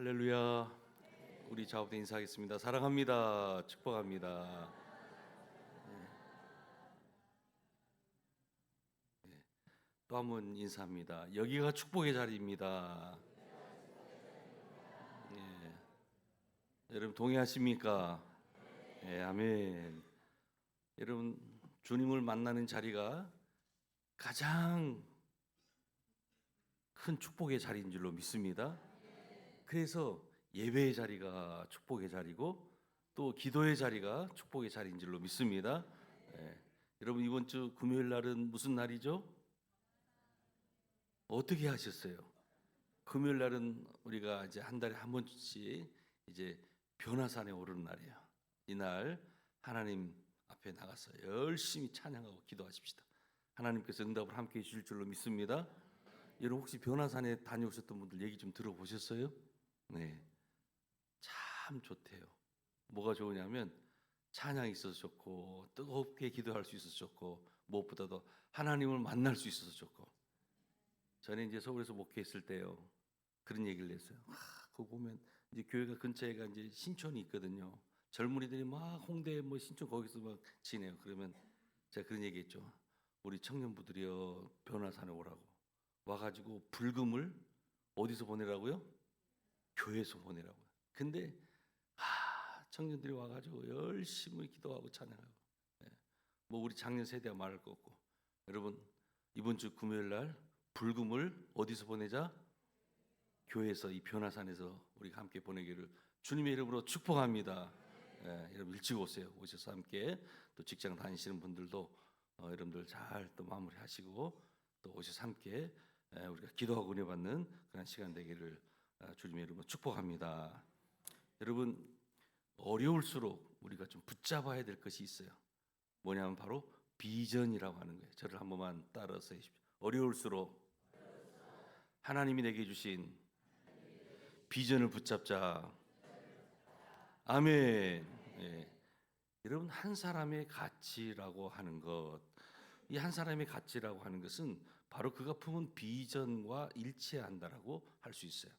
할렐루야. 우리 자업대 인사하겠습니다. 사랑합니다. 축복합니다. 또한 번 인사합니다. 여기가 축복의 자리입니다. 예. 여러분 동의하십니까? 예, 아멘. 여러분 주님을 만나는 자리가 가장 큰 축복의 자리인 줄로 믿습니다. 그래서 예배의 자리가 축복의 자리고 또 기도의 자리가 축복의 자리인 줄로 믿습니다. 예. 여러분 이번 주 금요일 날은 무슨 날이죠? 어떻게 하셨어요? 금요일 날은 우리가 이제 한 달에 한 번씩 이제 변화산에 오르는 날이에요. 이날 하나님 앞에 나가서 열심히 찬양하고 기도하십시다. 하나님께서 응답을 함께 해주실 줄로 믿습니다. 여러분 혹시 변화산에 다녀오셨던 분들 얘기 좀 들어보셨어요? 네, 참 좋대요. 뭐가 좋으냐면 찬양이 있어서 좋고 뜨겁게 기도할 수 있어서 좋고 무엇보다도 하나님을 만날 수 있어서 좋고 저는 이제 서울에서 목회했을 때요 그런 얘기를 했어요. 아, 그거 보면 이제 교회가 근처에가 이제 신촌이 있거든요. 젊은이들이 막 홍대 뭐 신촌 거기서 막 지내요. 그러면 제가 그런 얘기했죠. 우리 청년부들이요 변화산에 오라고 와가지고 불금을 어디서 보내라고요? 교회에서 보내라고요. 근데 아 청년들이 와가지고 열심히 기도하고 찬양하고 예. 뭐 우리 작년 세대와 말할 거 없고 여러분 이번 주 금요일 날 불금을 어디서 보내자? 교회에서 이 변화산에서 우리가 함께 보내기를 주님의 이름으로 축복합니다. 예, 여러분 일찍 오세요. 오셔서 함께 또 직장 다니시는 분들도 어, 여러분들 잘 또 마무리하시고 또 오셔서 함께 예, 우리가 기도하고 은혜 받는 그런 시간 되기를 아, 주님의 이름으로 축복합니다. 여러분 어려울수록 우리가 좀 붙잡아야 될 것이 있어요. 뭐냐면 바로 비전이라고 하는 거예요. 저를 한 번만 따라서 해주십시오. 어려울수록 하나님이 내게 주신 비전을 붙잡자. 아멘. 예. 여러분 한 사람의 가치라고 하는 것, 이 한 사람의 가치라고 하는 것은 바로 그가 품은 비전과 일치한다라고 할 수 있어요.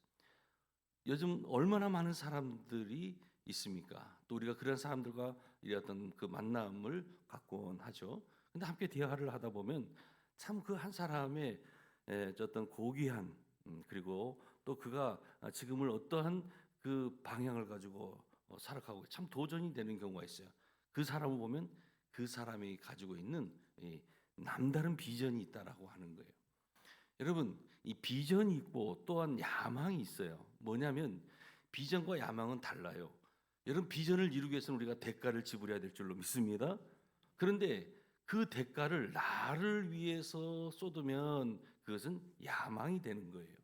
요즘 얼마나 많은 사람들이 있습니까? 또 우리가 그런 사람들과 이 어떤 그 만남을 갖곤 하죠. 근데 함께 대화를 하다 보면 참 그 한 사람의 어떤 고귀한 음, 그리고 또 그가 지금을 어떠한 그 방향을 가지고 어, 살아가고 참 도전이 되는 경우가 있어요. 그 사람을 보면 그 사람이 가지고 있는 이 남다른 비전이 있다라고 하는 거예요. 여러분 이 비전이 있고 또한 야망이 있어요. 뭐냐면 비전과 야망은 달라요. 여러분 비전을 이루기 위해서는 우리가 대가를 지불해야 될 줄로 믿습니다. 그런데 그 대가를 나를 위해서 쏟으면 그것은 야망이 되는 거예요.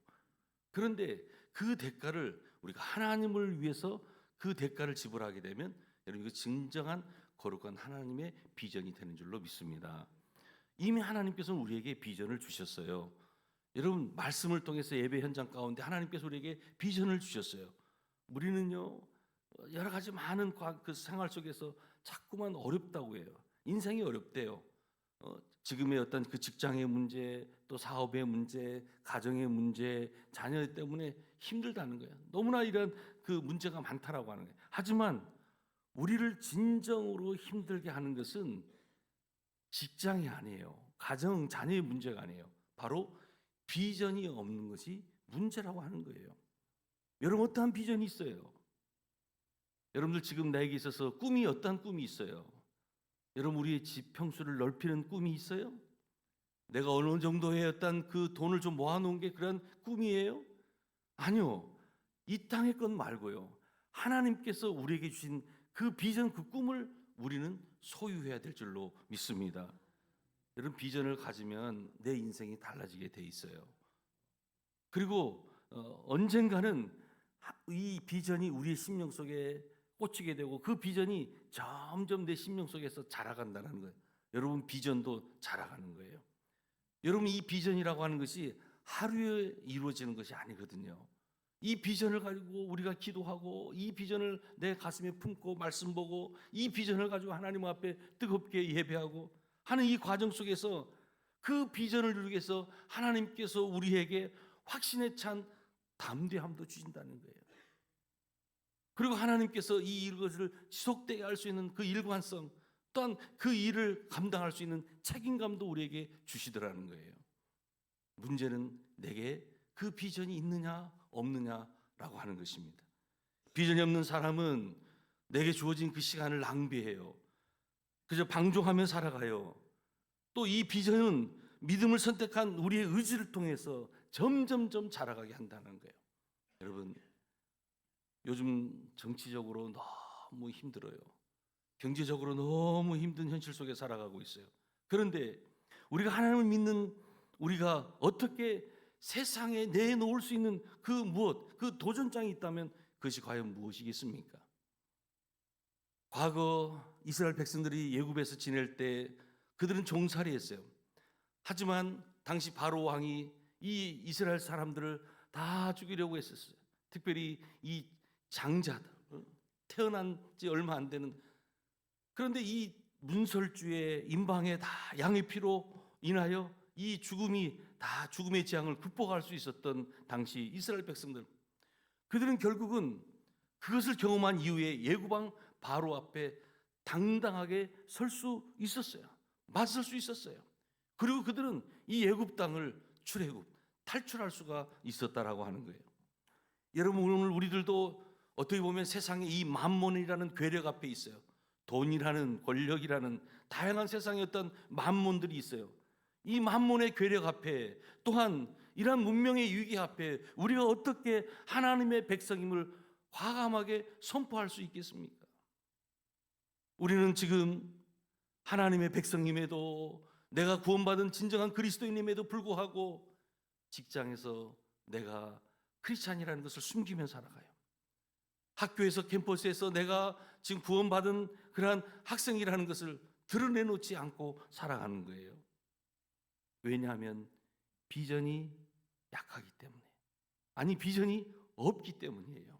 그런데 그 대가를 우리가 하나님을 위해서 그 대가를 지불하게 되면 여러분 이거 진정한 거룩한 하나님의 비전이 되는 줄로 믿습니다. 이미 하나님께서는 우리에게 비전을 주셨어요. 여러분 말씀을 통해서 예배 현장 가운데 하나님께서 우리에게 비전을 주셨어요. 우리는요 여러 가지 많은 과- 그 생활 속에서 자꾸만 어렵다고 해요. 인생이 어렵대요. 어, 지금의 어떤 그 직장의 문제, 또 사업의 문제, 가정의 문제, 자녀 때문에 힘들다는 거예요. 너무나 이런 그 문제가 많다라고 하는 거예요. 하지만 우리를 진정으로 힘들게 하는 것은 직장이 아니에요. 가정, 자녀의 문제가 아니에요. 바로 비전이 없는 것이 문제라고 하는 거예요. 여러분 어떠한 비전이 있어요? 여러분들 지금 나에게 있어서 꿈이 어떠한 꿈이 있어요? 여러분 우리의 집 평수를 넓히는 꿈이 있어요? 내가 어느 정도의 어떤 그 돈을 좀 모아놓은 게 그런 꿈이에요? 아니요. 이 땅의 것 말고요. 하나님께서 우리에게 주신 그 비전, 그 꿈을 우리는 소유해야 될 줄로 믿습니다. 여러분 비전을 가지면 내 인생이 달라지게 돼 있어요. 그리고 어, 언젠가는 하- 이 비전이 우리의 심령 속에 꽂히게 되고 그 비전이 점점 내 심령 속에서 자라간다는 거예요. 여러분 비전도 자라가는 거예요. 여러분 이 비전이라고 하는 것이 하루에 이루어지는 것이 아니거든요. 이 비전을 가지고 우리가 기도하고 이 비전을 내 가슴에 품고 말씀 보고 이 비전을 가지고 하나님 앞에 뜨겁게 예배하고 하는 이 과정 속에서 그 비전을 이루기 위해서 하나님께서 우리에게 확신에 찬 담대함도 주신다는 거예요. 그리고 하나님께서 이 이것을 지속되게 할 수 있는 그 일관성 또한 그 일을 감당할 수 있는 책임감도 우리에게 주시더라는 거예요. 문제는 내게 그 비전이 있느냐 없느냐라고 하는 것입니다. 비전이 없는 사람은 내게 주어진 그 시간을 낭비해요. 그저 방종하며 살아가요. 또 이 비전은 믿음을 선택한 우리의 의지를 통해서 점점점 자라가게 한다는 거예요. 여러분, 요즘 정치적으로 너무 힘들어요. 경제적으로 너무 힘든 현실 속에 살아가고 있어요. 그런데 우리가 하나님을 믿는 우리가 어떻게 세상에 내놓을 수 있는 그 무엇, 그 도전장이 있다면 그것이 과연 무엇이겠습니까? 과거 이스라엘 백성들이 예굽에서 지낼 때 그들은 종살이했어요. 하지만 당시 바로 왕이 이 이스라엘 사람들을 다 죽이려고 했었어요. 특별히 이 장자들 어? 태어난 지 얼마 안 되는 그런데 이 문설주의 임방에 다 양의 피로 인하여 이 죽음이 다 죽음의 재앙을 극복할 수 있었던 당시 이스라엘 백성들 그들은 결국은 그것을 경험한 이후에 예구방 바로 앞에 당당하게 설 수 있었어요. 맞설 수 있었어요. 그리고 그들은 이 예굽 땅을 출애굽 탈출할 수가 있었다라고 하는 거예요. 여러분 오늘 우리들도 어떻게 보면 세상에 이 만몬이라는 괴력 앞에 있어요. 돈이라는 권력이라는 다양한 세상의 어떤 만몬들이 있어요. 이 만몬의 괴력 앞에 또한 이러한 문명의 위기 앞에 우리가 어떻게 하나님의 백성임을 과감하게 선포할 수 있겠습니까? 우리는 지금 하나님의 백성임에도 내가 구원받은 진정한 그리스도인임에도 불구하고 직장에서 내가 크리스찬이라는 것을 숨기며 살아가요. 학교에서 캠퍼스에서 내가 지금 구원받은 그러한 학생이라는 것을 드러내놓지 않고 살아가는 거예요. 왜냐하면 비전이 약하기 때문에. 아니 비전이 없기 때문이에요.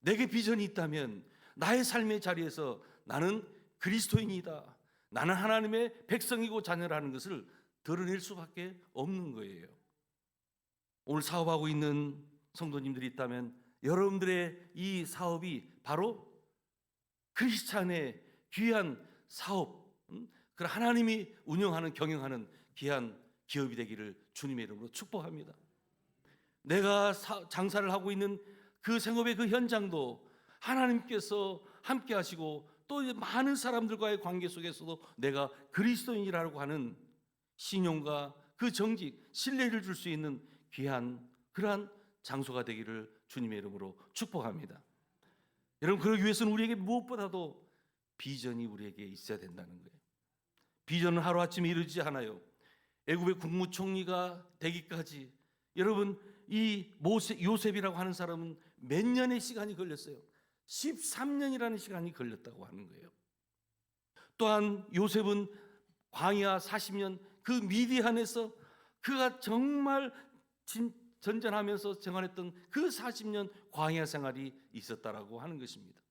내게 비전이 있다면 나의 삶의 자리에서 나는 그리스도인이다. 나는 하나님의 백성이고 자녀라는 것을 드러낼 수밖에 없는 거예요. 오늘 사업하고 있는 성도님들이 있다면 여러분들의 이 사업이 바로 크리스찬의 귀한 사업, 음? 그 하나님이 운영하는 경영하는 귀한 기업이 되기를 주님의 이름으로 축복합니다. 내가 사- 장사를 하고 있는 그 생업의 그 현장도 하나님께서 함께 하시고 또 많은 사람들과의 관계 속에서도 내가 그리스도인이라고 하는 신용과 그 정직, 신뢰를 줄 수 있는 귀한 그러한 장소가 되기를 주님의 이름으로 축복합니다. 여러분 그러기 위해서는 우리에게 무엇보다도 비전이 우리에게 있어야 된다는 거예요. 비전은 하루아침에 이루지 않아요. 애굽의 국무총리가 되기까지 여러분 이 모세, 요셉이라고 하는 사람은 몇 년의 시간이 걸렸어요. 13년이라는 시간이 걸렸다고 하는 거예요. 또한 요셉은 광야 40년 그 미디안에서 그가 정말 진, 전전하면서 생활했던 그 40년 광야 생활이 있었다라고 하는 것입니다.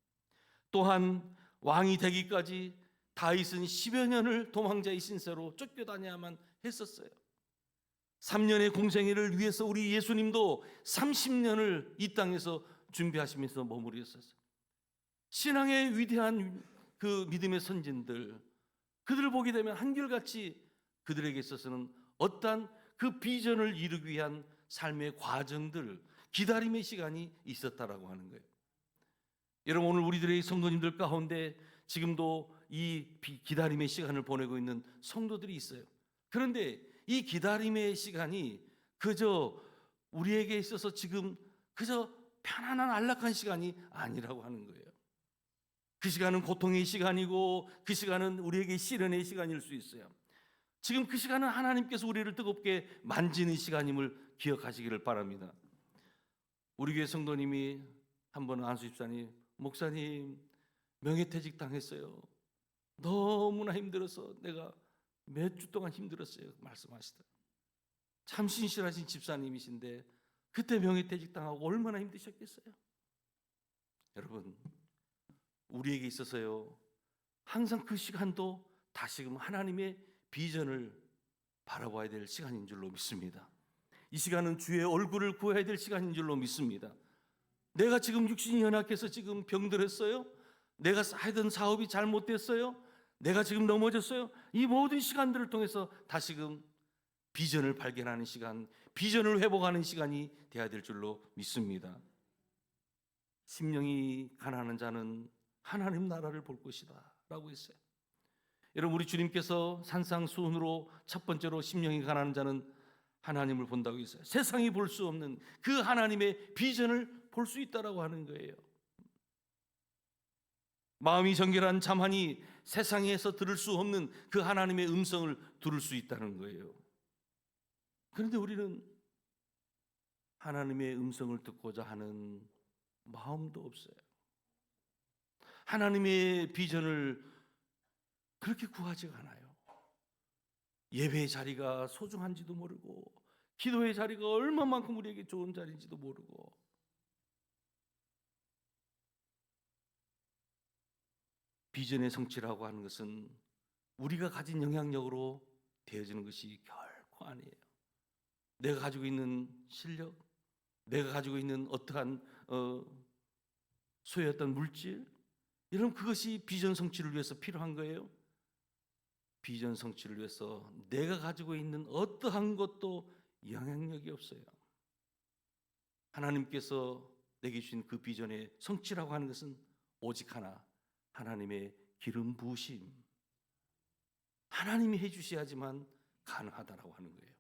또한 왕이 되기까지 다윗은 10여 년을 도망자의 신세로 쫓겨다녀야만 했었어요. 3년의 공생애를 위해서 우리 예수님도 30년을 이 땅에서 준비하시면서 머무르셨어요. 신앙의 위대한 그 믿음의 선진들 그들을 보게 되면 한결같이 그들에게 있어서는 어떠한 그 비전을 이루기 위한 삶의 과정들 기다림의 시간이 있었다라고 하는 거예요. 여러분 오늘 우리들의 성도님들 가운데 지금도 이 비- 기다림의 시간을 보내고 있는 성도들이 있어요. 그런데 이 기다림의 시간이 그저 우리에게 있어서 지금 그저 편안한 안락한 시간이 아니라고 하는 거예요. 그 시간은 고통의 시간이고 그 시간은 우리에게 시련의 시간일 수 있어요. 지금 그 시간은 하나님께서 우리를 뜨겁게 만지는 시간임을 기억하시기를 바랍니다. 우리 교회 성도님이 한 번은 안수 집사님, 목사님 명예퇴직 당했어요. 너무나 힘들어서 내가 몇 주 동안 힘들었어요. 말씀하시다. 참 신실하신 집사님이신데 그때 명예퇴직 당하고 얼마나 힘드셨겠어요. 여러분 우리에게 있어서요 항상 그 시간도 다시금 하나님의 비전을 바라봐야 될 시간인 줄로 믿습니다. 이 시간은 주의 얼굴을 구해야 될 시간인 줄로 믿습니다. 내가 지금 육신이 연약해서 지금 병들었어요? 내가 하던 사업이 잘못됐어요? 내가 지금 넘어졌어요? 이 모든 시간들을 통해서 다시금 비전을 발견하는 시간, 비전을 회복하는 시간이 돼야 될 줄로 믿습니다. 심령이 가난한 자는 하나님 나라를 볼 것이다라고 했어요. 여러분 우리 주님께서 산상수훈으로 첫 번째로 심령이 가난한 자는 하나님을 본다고 했어요. 세상이 볼 수 없는 그 하나님의 비전을 볼 수 있다라고 하는 거예요. 마음이 정결한 자만이 세상에서 들을 수 없는 그 하나님의 음성을 들을 수 있다는 거예요. 그런데 우리는 하나님의 음성을 듣고자 하는 마음도 없어요. 하나님의 비전을 그렇게 구하지가 않아요. 예배의 자리가 소중한지도 모르고 기도의 자리가 얼마만큼 우리에게 좋은 자리인지도 모르고 비전의 성취라고 하는 것은 우리가 가진 영향력으로 되어지는 것이 결코 아니에요. 내가 가지고 있는 실력, 내가 가지고 있는 어떠한 어, 소유했던 물질, 이런 그것이 비전 성취를 위해서 필요한 거예요. 비전 성취를 위해서 내가 가지고 있는 어떠한 것도 영향력이 없어요. 하나님께서 내게 주신 그 비전의 성취라고 하는 것은 오직 하나 하나님의 기름 부으심. 하나님이 해 주셔야지만 가능하다라고 하는 거예요.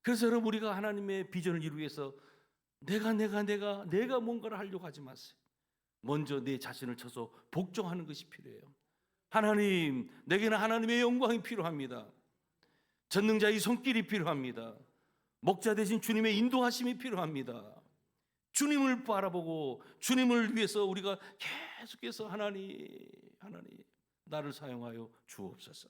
그래서 여러분 우리가 하나님의 비전을 이루기 위해서 내가 내가 내가 내가 뭔가를 하려고 하지 마세요. 먼저 내 자신을 쳐서 복종하는 것이 필요해요. 하나님, 내게는 하나님의 영광이 필요합니다. 전능자의 손길이 필요합니다. 목자 대신 주님의 인도하심이 필요합니다. 주님을 바라보고 주님을 위해서 우리가 계속해서 하나님, 하나님, 나를 사용하여 주옵소서.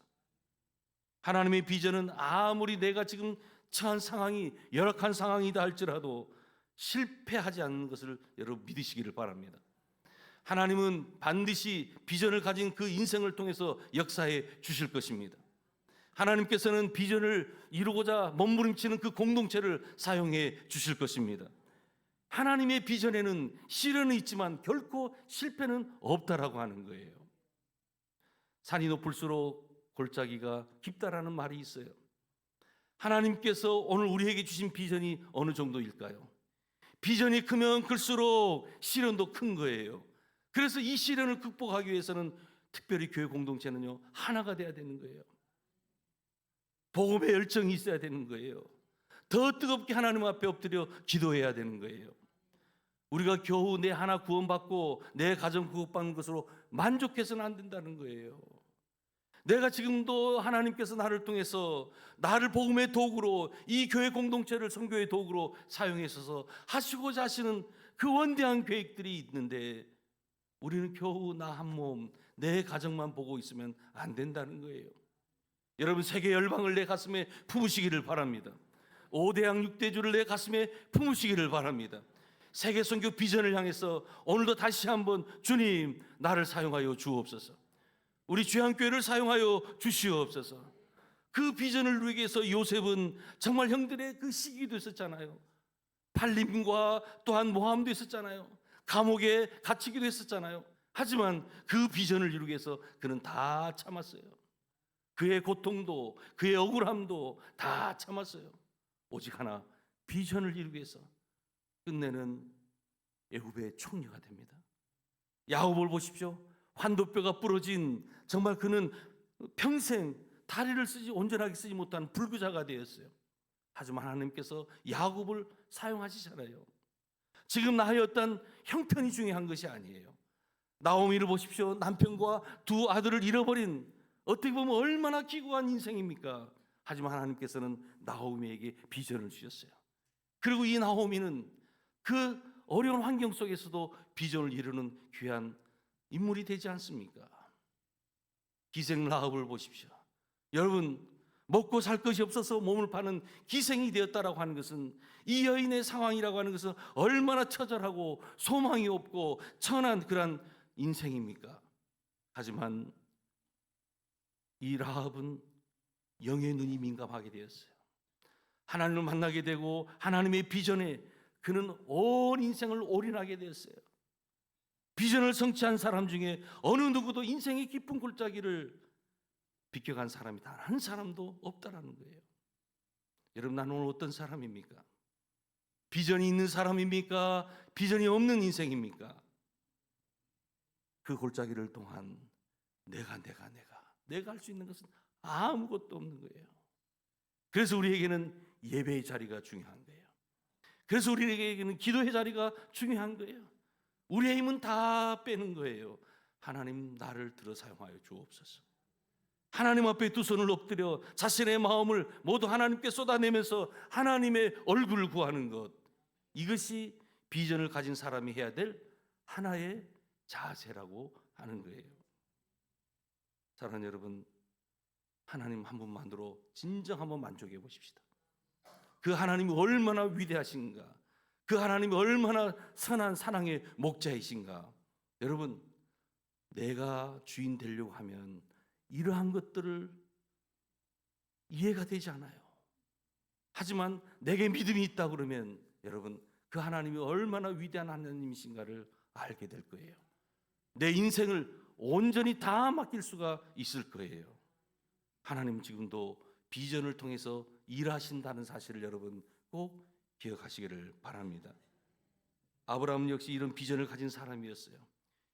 하나님의 비전은 아무리 내가 지금 처한 상황이 열악한 상황이다 할지라도 실패하지 않는 것을 여러분 믿으시기를 바랍니다. 하나님은 반드시 비전을 가진 그 인생을 통해서 역사해 주실 것입니다. 하나님께서는 비전을 이루고자 몸부림치는 그 공동체를 사용해 주실 것입니다. 하나님의 비전에는 시련은 있지만 결코 실패는 없다라고 하는 거예요. 산이 높을수록 골짜기가 깊다라는 말이 있어요. 하나님께서 오늘 우리에게 주신 비전이 어느 정도일까요? 비전이 크면 클수록 시련도 큰 거예요. 그래서 이 시련을 극복하기 위해서는 특별히 교회 공동체는요 하나가 돼야 되는 거예요. 복음의 열정이 있어야 되는 거예요. 더 뜨겁게 하나님 앞에 엎드려 기도해야 되는 거예요. 우리가 겨우 내 하나 구원받고 내 가정 구원받는 것으로 만족해서는 안 된다는 거예요. 내가 지금도 하나님께서 나를 통해서 나를 복음의 도구로 이 교회 공동체를 선교의 도구로 사용해서 하시고자 하시는 그 원대한 계획들이 있는데 우리는 겨우 나 한 몸, 내 가정만 보고 있으면 안 된다는 거예요. 여러분 세계 열방을 내 가슴에 품으시기를 바랍니다. 5대양 6대주를 내 가슴에 품으시기를 바랍니다. 세계 선교 비전을 향해서 오늘도 다시 한번 주님 나를 사용하여 주옵소서. 우리 주양교회를 사용하여 주시옵소서. 그 비전을 위해서 요셉은 정말 형들의 그 시기도 있었잖아요. 팔림과 또한 모함도 있었잖아요. 감옥에 갇히기도 했었잖아요. 하지만 그 비전을 이루기 위해서 그는 다 참았어요. 그의 고통도 그의 억울함도 다 참았어요. 오직 하나 비전을 이루기 위해서 끝내는 애굽의 총리가 됩니다. 야곱을 보십시오. 환도뼈가 부러진 정말 그는 평생 다리를 쓰지 온전하게 쓰지 못한 불구자가 되었어요. 하지만 하나님께서 야곱을 사용하시잖아요. 지금 나였던 형편이 중요한 것이 아니에요. 나오미를 보십시오. 남편과 두 아들을 잃어버린 어떻게 보면 얼마나 기구한 인생입니까? 하지만 하나님께서는 나오미에게 비전을 주셨어요. 그리고 이 나오미는 그 어려운 환경 속에서도 비전을 이루는 귀한 인물이 되지 않습니까? 기생 라합을 보십시오. 여러분 먹고 살 것이 없어서 몸을 파는 기생이 되었다라고 하는 것은 이 여인의 상황이라고 하는 것은 얼마나 처절하고 소망이 없고 천한 그런 인생입니까? 하지만 이 라합은 영의 눈이 민감하게 되었어요. 하나님을 만나게 되고 하나님의 비전에 그는 온 인생을 올인하게 되었어요. 비전을 성취한 사람 중에 어느 누구도 인생의 깊은 골짜기를 비껴간 사람이 단 한 사람도 없다라는 거예요. 여러분 나는 오늘 어떤 사람입니까? 비전이 있는 사람입니까? 비전이 없는 인생입니까? 그 골짜기를 통한 내가 내가 내가 내가 할 수 있는 것은 아무것도 없는 거예요. 그래서 우리에게는 예배의 자리가 중요한 거예요. 그래서 우리에게는 기도의 자리가 중요한 거예요. 우리의 힘은 다 빼는 거예요. 하나님 나를 들어 사용하여 주옵소서. 하나님 앞에 두 손을 엎드려 자신의 마음을 모두 하나님께 쏟아내면서 하나님의 얼굴을 구하는 것. 이것이 비전을 가진 사람이 해야 될 하나의 자세라고 하는 거예요. 사랑하는 여러분, 하나님 한 분만으로 진정 한번 만족해 보십시다. 그 하나님이 얼마나 위대하신가, 그 하나님이 얼마나 선한 사랑의 목자이신가. 여러분, 내가 주인 되려고 하면 이러한 것들을 이해가 되지 않아요. 하지만 내게 믿음이 있다 그러면 여러분 그 하나님이 얼마나 위대한 하나님이신가를 알게 될 거예요. 내 인생을 온전히 다 맡길 수가 있을 거예요. 하나님 지금도 비전을 통해서 일하신다는 사실을 여러분 꼭 기억하시기를 바랍니다. 아브라함 역시 이런 비전을 가진 사람이었어요.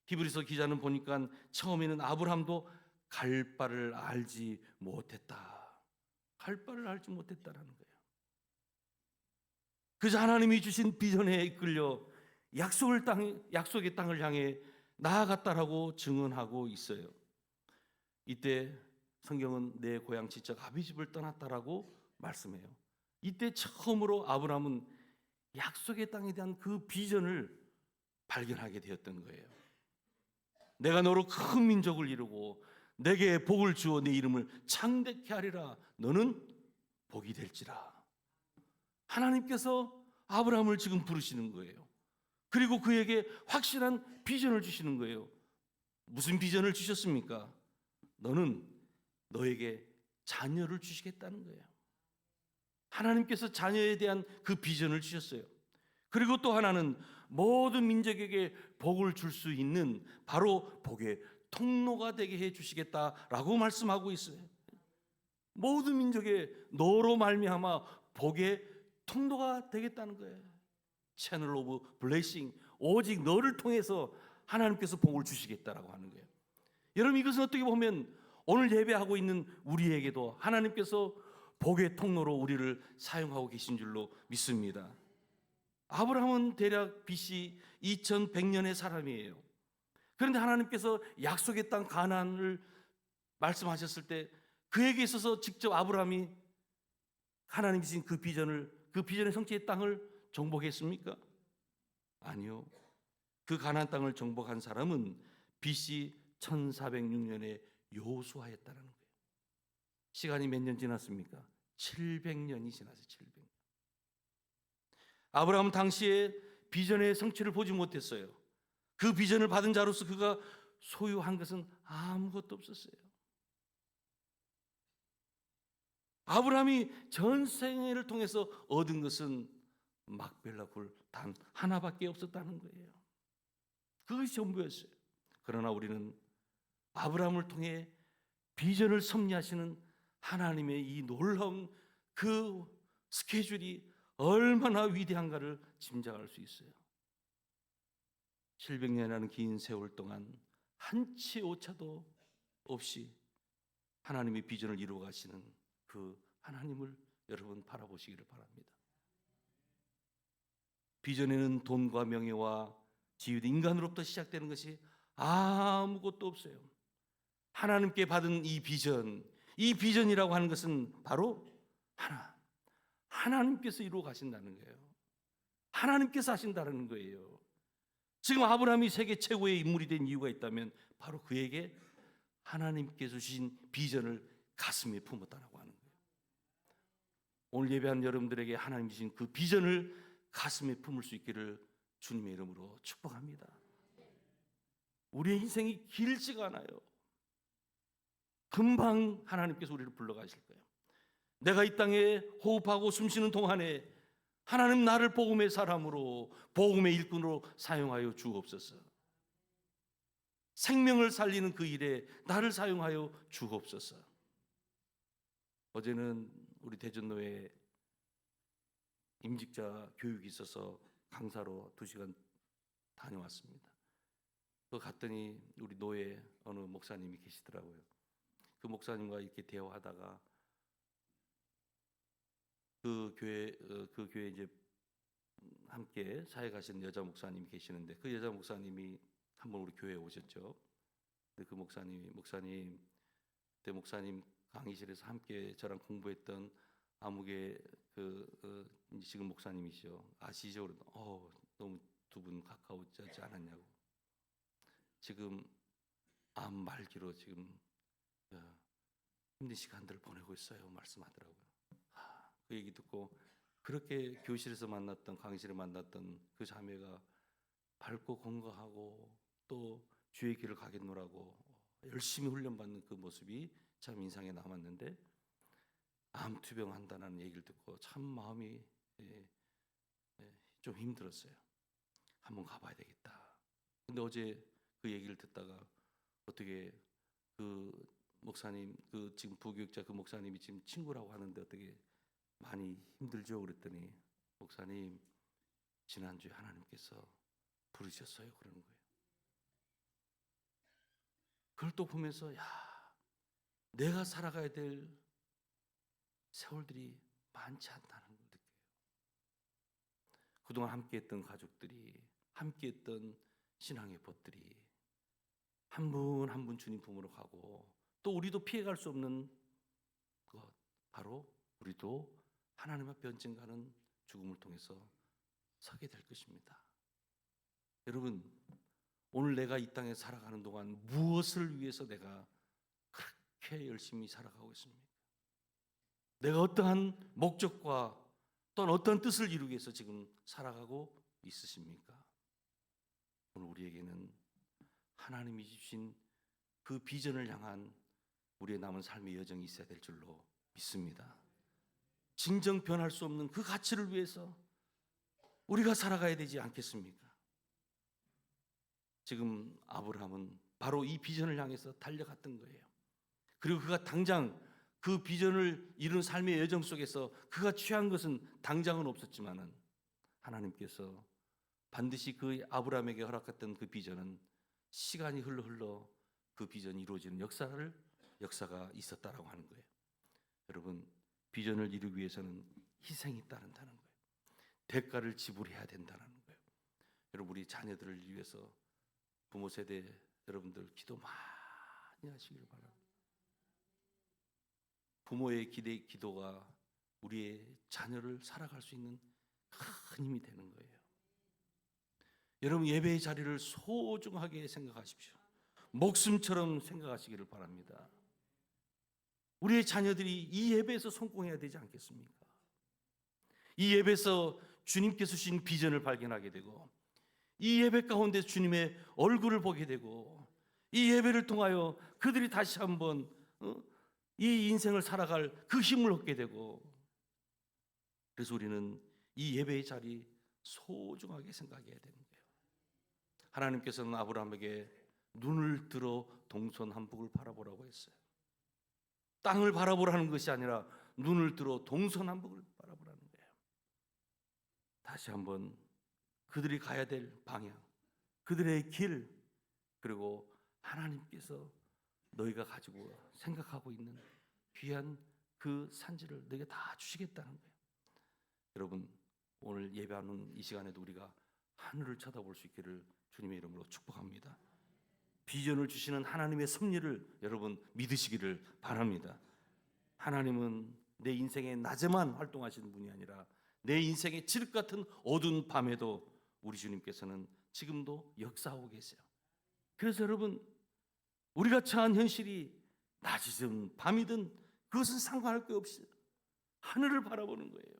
히브리서 기자는 보니까 처음에는 아브라함도 갈 바를 알지 못했다. 갈 바를 알지 못했다라는 거예요. 그저 하나님이 주신 비전에 이끌려 약속을 땅 약속의 땅을 향해 나아갔다라고 증언하고 있어요. 이때 성경은 내 고향 지적 아비집을 떠났다라고 말씀해요. 이때 처음으로 아브라함은 약속의 땅에 대한 그 비전을 발견하게 되었던 거예요. 내가 너로 큰 민족을 이루고 내게 복을 주어 내 이름을 창대케 하리라. 너는 복이 될지라. 하나님께서 아브라함을 지금 부르시는 거예요. 그리고 그에게 확실한 비전을 주시는 거예요. 무슨 비전을 주셨습니까? 너는 너에게 자녀를 주시겠다는 거예요. 하나님께서 자녀에 대한 그 비전을 주셨어요. 그리고 또 하나는 모든 민족에게 복을 줄 수 있는 바로 복의 통로가 되게 해 주시겠다라고 말씀하고 있어요. 모든 민족의 너로 말미암아 복의 통로가 되겠다는 거예요. 채널 오브 블레싱 오직 너를 통해서 하나님께서 복을 주시겠다라고 하는 거예요. 여러분 이것은 어떻게 보면 오늘 예배하고 있는 우리에게도 하나님께서 복의 통로로 우리를 사용하고 계신 줄로 믿습니다. 아브라함은 대략 BC 2100년의 사람이에요. 그런데 하나님께서 약속의 땅 가나안을 말씀하셨을 때 그에게 있어서 직접 아브라함이 하나님이 주신 그 비전을 그 비전의 성취의 땅을 정복했습니까? 아니요. 그 가나안 땅을 정복한 사람은 BC 1406년에 요수아였다는 거예요. 시간이 몇 년 지났습니까? 700년이 지났어요. 700년. 아브라함 당시에 비전의 성취를 보지 못했어요. 그 비전을 받은 자로서 그가 소유한 것은 아무것도 없었어요. 아브라함이 전 생애를 통해서 얻은 것은 막벨라 굴 단 하나밖에 없었다는 거예요. 그것이 전부였어요. 그러나 우리는 아브라함을 통해 비전을 섭리하시는 하나님의 이 놀라운 그 스케줄이 얼마나 위대한가를 짐작할 수 있어요. 700년이라는 긴 세월 동안 한치 오차도 없이 하나님의 비전을 이루어 가시는 그 하나님을 여러분 바라보시기를 바랍니다. 비전에는 돈과 명예와 지위, 인간으로부터 시작되는 것이 아무것도 없어요. 하나님께 받은 이 비전, 이 비전이라고 하는 것은 바로 하나, 하나님께서 이루어 가신다는 거예요. 하나님께서 하신다는 거예요. 지금 아브라함이 세계 최고의 인물이 된 이유가 있다면 바로 그에게 하나님께서 주신 비전을 가슴에 품었다라고 하는 거예요. 오늘 예배한 여러분들에게 하나님 주신 그 비전을 가슴에 품을 수 있기를 주님의 이름으로 축복합니다. 우리의 인생이 길지가 않아요. 금방 하나님께서 우리를 불러가실 거예요. 내가 이 땅에 호흡하고 숨쉬는 동안에 하나님 나를 복음의 사람으로 복음의 일꾼으로 사용하여 주옵소서. 생명을 살리는 그 일에 나를 사용하여 주옵소서. 어제는 우리 대전노회 임직자 교육이 있어서 강사로 두 시간 다녀왔습니다. 그 갔더니 우리 노회 어느 목사님이 계시더라고요. 그 목사님과 이렇게 대화하다가 그 교회 어, 그 교회 이제 함께 사회 가신 여자 목사님이 계시는데 그 여자 목사님이 한 번 우리 교회에 오셨죠. 근데 그 목사님이 목사님 그때 목사님 강의실에서 함께 저랑 공부했던 아무개 그 어, 지금 목사님이시죠. 아시죠? 어 너무 두 분 가까워지지 않았냐고. 지금 암 말기로 지금 어, 힘든 시간들을 보내고 있어요. 말씀하더라고요. 하, 그 얘기 듣고 그렇게 교실에서 만났던 강의실에 만났던 그 자매가 밝고 건강하고 또 주의 길을 가겠노라고 열심히 훈련받는 그 모습이 참 인상에 남았는데 암 투병 한다는 얘기를 듣고 참 마음이 예, 예, 좀 힘들었어요. 한번 가봐야 되겠다. 근데 어제 그 얘기를 듣다가 어떻게 그 목사님 그 지금 부교육자 그 목사님이 지금 친구라고 하는데 어떻게 많이 힘들죠? 그랬더니 목사님 지난주에 하나님께서 부르셨어요 그러는 거예요. 그걸 또 보면서 야 내가 살아가야 될 세월들이 많지 않다는 걸 느껴요. 그동안 함께했던 가족들이 함께했던 신앙의 벗들이 한 분 한 분 주님 품으로 가고 또 우리도 피해갈 수 없는 것 바로 우리도 하나님 앞에 언젠가는 죽음을 통해서 서게 될 것입니다. 여러분 오늘 내가 이 땅에 살아가는 동안 무엇을 위해서 내가 그렇게 열심히 살아가고 있습니까? 내가 어떠한 목적과 또는 어떤 뜻을 이루기 위해서 지금 살아가고 있으십니까? 오늘 우리에게는 하나님이 주신 그 비전을 향한 우리의 남은 삶의 여정이 있어야 될 줄로 믿습니다. 진정 변할 수 없는 그 가치를 위해서 우리가 살아가야 되지 않겠습니까? 지금 아브라함은 바로 이 비전을 향해서 달려갔던 거예요. 그리고 그가 당장 그 비전을 이룬 삶의 여정 속에서 그가 취한 것은 당장은 없었지만은 하나님께서 반드시 그 아브라함에게 허락했던 그 비전은 시간이 흘러 흘러 그 비전이 이루어지는 역사를 역사가 있었다라고 하는 거예요. 여러분 비전을 이루기 위해서는 희생이 따른다는 거예요. 대가를 지불해야 된다는 거예요. 여러분 우리 자녀들을 위해서 부모 세대 여러분들 기도 많이 하시길 바랍니다. 부모의 기대 기도가 우리의 자녀를 살아갈 수 있는 큰 힘이 되는 거예요. 여러분 예배의 자리를 소중하게 생각하십시오. 목숨처럼 생각하시기를 바랍니다. 우리의 자녀들이 이 예배에서 성공해야 되지 않겠습니까? 이 예배에서 주님께서 주신 비전을 발견하게 되고 이 예배 가운데 주님의 얼굴을 보게 되고 이 예배를 통하여 그들이 다시 한번 어? 이 인생을 살아갈 그 힘을 얻게 되고 그래서 우리는 이 예배의 자리 소중하게 생각해야 되는 거예요. 하나님께서는 아브라함에게 눈을 들어 동서남북을 바라보라고 했어요. 땅을 바라보라는 것이 아니라 눈을 들어 동서남북을 바라보라는 거예요. 다시 한번 그들이 가야 될 방향, 그들의 길, 그리고 하나님께서 너희가 가지고 생각하고 있는 귀한 그 산지를 너희가 다 주시겠다는 거예요. 여러분 오늘 예배하는 이 시간에도 우리가 하늘을 쳐다볼 수 있기를 주님의 이름으로 축복합니다. 비전을 주시는 하나님의 섭리를 여러분 믿으시기를 바랍니다. 하나님은 내 인생의 낮에만 활동하시는 분이 아니라 내 인생의 칠흑 같은 어두운 밤에도 우리 주님께서는 지금도 역사하고 계세요. 그래서 여러분 우리가 처한 현실이 낮이든 밤이든 그것은 상관할 것 없이 하늘을 바라보는 거예요.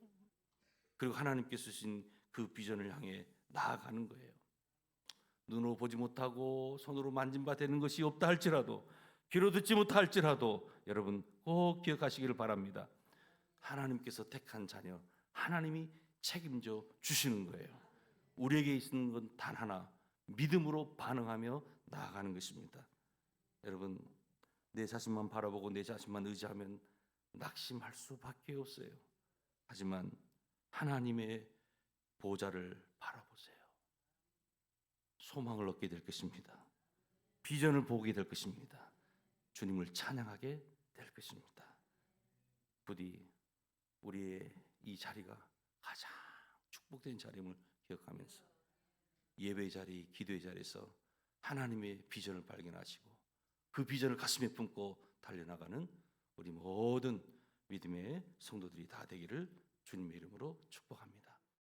그리고 하나님께서 주신 그 비전을 향해 나아가는 거예요. 눈으로 보지 못하고 손으로 만진 바 되는 것이 없다 할지라도 귀로 듣지 못하 할지라도 여러분 꼭 기억하시기를 바랍니다. 하나님께서 택한 자녀, 하나님이 책임져 주시는 거예요. 우리에게 있는 건 단 하나 믿음으로 반응하며 나아가는 것입니다. 여러분 내 자신만 바라보고 내 자신만 의지하면 낙심할 수밖에 없어요. 하지만 하나님의 보좌를 바라보세요. 소망을 얻게 될 것입니다. 비전을 보게 될 것입니다. 주님을 찬양하게 될 것입니다. 부디 우리의 이 자리가 가장 축복된 자리임을 기억하면서 예배 자리, 기도의 자리에서 하나님의 비전을 발견하시고 그 비전을 가슴에 품고 달려나가는 우리 모든 믿음의 성도들이 다 되기를 주님의 이름으로 축복합니다.